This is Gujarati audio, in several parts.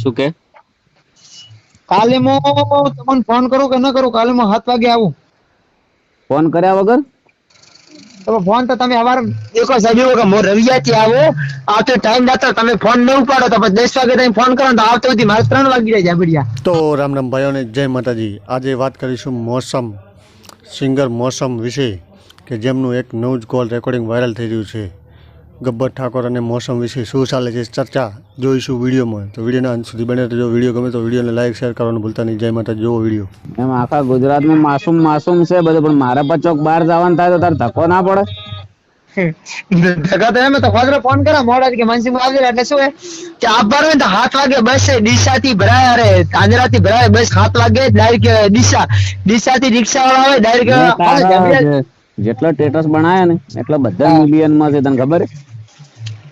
શું કે? કાલે હું તમને ફોન કરું કે ન કરું? કાલે હું સાત વાગે આવું. ફોન કર્યા વગર? તો ફોન તો તમે અમારે દેખો સાહેબ એવું કે હું રવિયા થી આવો. આવતો ટાઈમ જતો તમે ફોન ન ઉપાડો તો પછી દસ વાગે તમે ફોન કરો ને તો આવતો સુધી મારે ત્રણ વાગી જાય જાબડિયા તો રામ રામ ભાઈઓને જય માતાજી. આજે વાત કરીશું મોસમ સિંગર મોસમ વિશે કે જેમનું એક નવું જ કોલ રેકોર્ડિંગ વાયરલ થઈ રહ્યું છે. ગબ્બર ઠાકોર અને મોસમ વિશે શું ચાલે છે ચર્ચા જોઈશું વિડીયોમાં. તો વિડીયોના અંત સુધી બને જો વીડિયો ગમે તો વિડીયોને લાઈક શેર કરવાનું ભૂલતા નહીં. જય માતા જોવો વીડિયો. એમ આખા ગુજરાતમાં માસૂમ માસૂમ છે બધું પણ મારા પર ચોક બહાર જવાનું થાય તો તારે ધક્કો ના પડે. ધક્કા તો એમ તો ફાદરે ફોન કર્યા. મોડા કે માનસિંહ આવી એટલે શું હે કે આપ ને તો સાત વાગે બસ છે ડીસા થી ભરાય અરે આંધ્રા થી ભરાય બસ હાથ વાગે ડાયરેક્ટ દિશા દિશા થી રિક્ષા વાળા આવે ડાયરેક્ટ જેટલા સ્ટેટસ બનાયા ને એટલા બધા મિલિયનમાં છે તને ખબર છે?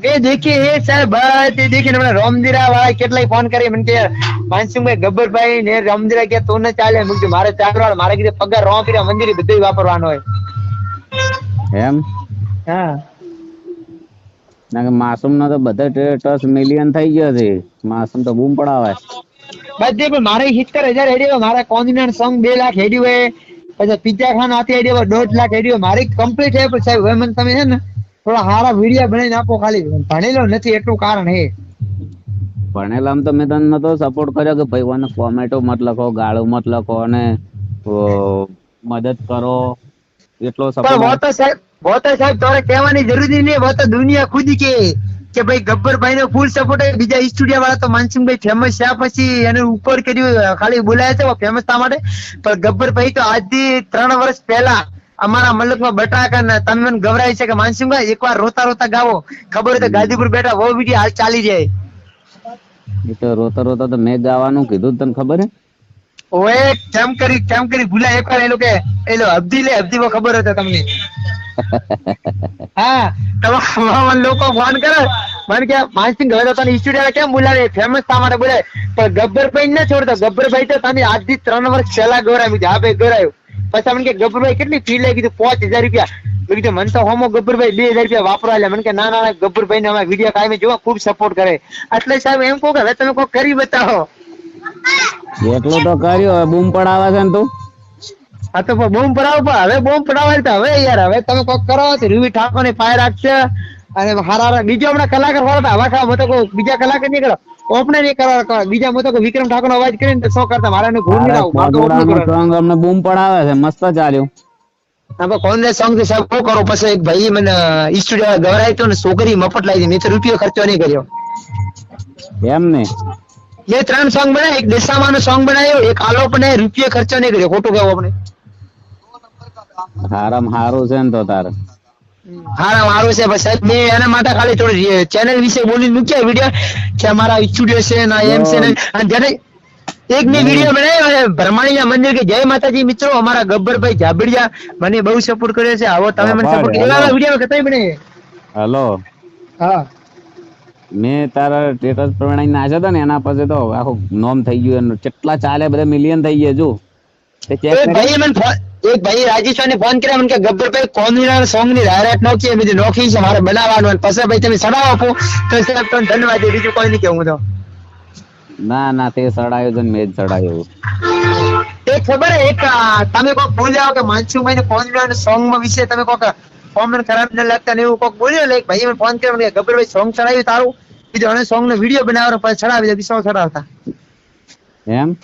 બે દેખી એ સાહેબ બધી દેખીને મને રોમદીરા વાળા કેટલાય ફોન કરી મને કે માનસિંહભાઈ ગબ્બરભાઈ ને રોમદીરા કે તું ન ચાલે. મેં કીધું મારે ચાલવાનું મારે કીધું પગાર રોમપીરા મંદિર બધું વાપરવાનું હોય. એમ? હા. ના કે માસૂમ ના તો બધા સ્ટેટસ મિલિયન થઈ ગયો છે. માસૂમ તો બૂમ પડાવે. બધે પણ મારે સિત્તેર હજાર હેડ્યો હોય મારા કોન્ફિડન્ટ સોંગ બે લાખ હેડ્યું હોય. પછી પિઝા ખાન હાથે હેડ્યો દોઢ લાખ હેડ્યો મારી કમ્પ્લીટ હે પણ સાહેબ હવે મને તમે છે ને થોડા સારા વિડીયા બનાવીને આપો ખાલી. ભણેલો નથી એટલું કારણ હે ભણેલા તો મેં તમને તો સપોર્ટ કર્યો કે ભાઈ મને કોમેટો મત લખો ગાળો મત લખો અને મદદ કરો. એટલો સપોર્ટ વોતા સાહેબ વોતા સાહેબ તારે કહેવાની જરૂર નહીં. વોતા દુનિયા ખુદ કે કે ભાઈ ગબ્બરભાઈ નો ફૂલ સપોર્ટ બીજા સ્ટુડિયો વાળા તો માનસિંહભાઈ ફેમસ છે. પછી એને ઉપર કર્યું ખાલી બોલાયા છે ફેમસ ફેમસતા માટે. પણ ગબ્બરભાઈ તો આજથી ત્રણ વર્ષ પહેલા અમારા મલકમાં બટાકા ને તમે મને ગવરાય છે કે માનસિંહભાઈ એકવાર રોતા રોતા ગાવો. ખબર હોય તો ગાદીપુર બેઠા વો વીડિયો હાલ ચાલી જાય. એ તો રોતા રોતા તો મેં ગાવાનું કીધું તને ખબર હે? ઓએ કેમ કરી કેમ કરી? ભૂલા એકવાર એ લોકો એ. લો અબધી લે અબધી વો ખબર હતો તમને. હા તમામ લોકો ફોન કરે. મને કે માનસિંહ હવે તો તને સ્ટુડિયો કેમ બોલાવે? ફેમસ થવા માટે બોલાવે? પણ ગબ્બરભાઈ ને છોડતો. ગબ્બરભાઈ તો તને આજથી ત્રણ વર્ષ પહેલા ગૌરાવ્યું છે. હા ભાઈ ગૌરાવ્યું પછી મને કે ગબ્બરભાઈ કેટલી ફી લઈ કીધું પાંચ હજાર રૂપિયા. મેં કીધું મને તો હોમો ગબ્બરભાઈ બે હજાર રૂપિયા વાપરવા લે મને કે ના ના ગબ્બરભાઈ ને અમારા વીડિયો કાયમી જોવા ખૂબ સપોર્ટ કરે. એટલે સાહેબ એમ કહું કે હવે તમે કોઈ કરી બતાવો. એટલું તો કર્યું હવે બૂમ પડાવે છે ને તું? હા તો બોમ્બ પડાવો પણ હવે બોમ્બ પડાવવા તો હવે યાર હવે તમે કોક કરો તો રૂવી ઠાકોર ને ફાયર રાખશે અને હારા હારા બીજો હમણાં કલાકાર વાળો તો હવા ખાવા કોઈ બીજા કલાકાર નહીં કરો ઓપને નહીં કરવા બીજા મતો કે વિક્રમ ઠાકોર નો અવાજ કરીને શું કરતા? મારે એનું ભૂલ નહીં આવું મારે કરવાનું. song અમને બૂમ પડાવે છે મસ્ત ચાલ્યું. હા પણ કોંગ્રેસ સોંગથી સાહેબ કરો? પછી એક ભાઈ મને સ્ટુડિયો ગવરાય તો ને છોકરી મફત લાવી મેં તો રૂપિયો ખર્ચો નહીં કર્યો. એમ ને? મેં ત્રણ સોંગ બનાવ્યા. એક દેશામાં નો સોંગ બનાવ્યો એક આલોપ ને રૂપિયો ખર્ચો નહીં કર્યો. ખોટું કહેવું આપણે હારામ હારું છે ને તો તારે. હા મારું છે પણ સાહેબ મેં એના માટે ખાલી થોડી ચેનલ વિશે બોલી મૂક્યા વીડિયો કે અમારા સ્ટુડિયો છે ના એમ છે ને અને જ્યારે એક મેં વીડિયો બનાવ્યો છે ભરમાણીના મંદિર કે જય માતાજી મિત્રો અમારા ગબ્બરભાઈ જાબડિયા મને બહુ સપોર્ટ કર્યો છે. આવો તમે મને સપોર્ટ એવા વીડિયો કતઈ બને હલો હા. મેં તારા સ્ટેટસ પ્રમાણે નાખ્યો હતા ને એના પછી તો આખું નોમ થઈ ગયું એનું કેટલા ચાલે બધા મિલિયન થઈ ગયા જો. એક કરી? ભાઈએ મને ફોન એક ભાઈ રાજેશભાઈ ફોન કર્યા મને કે ગબ્બરભાઈ કોમ્યુનલ સોંગની જાહેરાત નોખી એમ નોખી છે મારે બનાવવાનું અને પછી ભાઈ તમે સડાવ આપો. તો સાહેબ તમને ધન્યવાદ. બીજું કોઈ નહીં કેવું તો. ના ના તે સડાયો છે મેં જ સડાયો. એક ખબર હે એક તમે કોક બોલ્યા કે કે માનસુભાઈ ને કોન્ફિડન્ટ સોંગમાં વિશે તમે કોક કોમેન્ટ ખરાબ ન લાગતા ને એવું કોક બોલ્યો? એટલે એક ભાઈએ મને ફોન કર્યો મને ગબ્બર ભાઈ સોંગ ચડાવ્યું તારું? બીજો અને સોંગ નો વીડિયો બનાવ્યો પછી ચડાવી દે બીજો ચડાવતા એમ?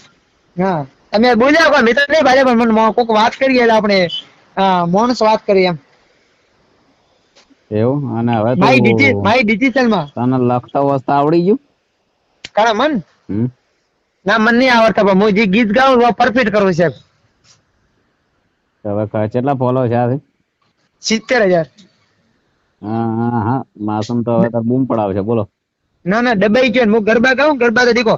હા. તમે બોલ્યા કોઈ મિત્ર નહીં ભાઈ પણ મને વાત કરી એટલે આપણે મોનસ વાત કરી એમ. એવું? અને હવે મારી ડિજિટલ મારી ડિજિટલમાં તને લખતા વસ્તા આવડી ગયું? કાણા મન? ના મન નહીં આવડતા પણ હું જે ગીત ગાઉં પરફેક્ટ કરું સાહેબ હવે કેટલા ફોલો છે આ સિત્તેર હજાર. હા હા માસુમ તો હવે બૂમ છે બોલો. ના ના ડબાઈ ગયો હું ગરબા ગાઉં ગરબા તો દેખો